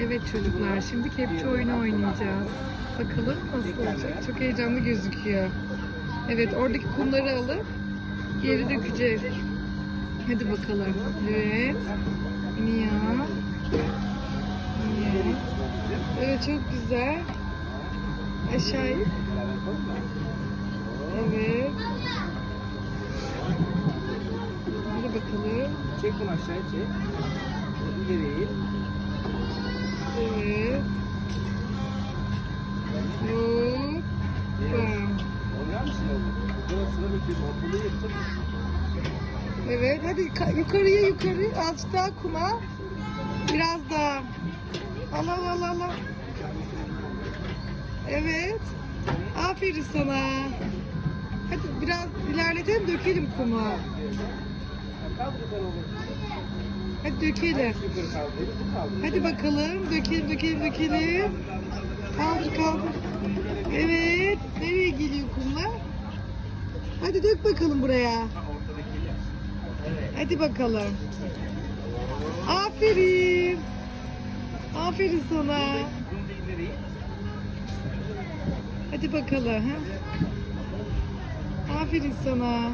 Evet çocuklar şimdi kepçe oyunu oynayacağız. Bakalım nasıl olacak. Çok heyecanlı gözüküyor. Evet oradaki kumları alıp geri dökeceğiz. Hadi bakalım. Evet. Mia. Mia. Evet çok güzel. Aşağıya. Evet. Hadi bakalım. Çek bunu aşağıya çek. İleri eğil. Oğlum? Ortalığı. Evet hadi ka- yukarıya yukarı azıcık daha kuma. Biraz daha. Al al al al. al. Evet. Aferin sana. Hadi biraz ilerletelim dökelim kumu. Kaldır yukarı oğlum. Hadi dökelim. Yukarı kaldır. Hadi bakalım dökelim dökelim dökelim. Kaldır kaldır. Hadi dök bakalım buraya. Hadi bakalım. Aferin. Aferin sana. Hadi bakalım. Ha? Aferin sana.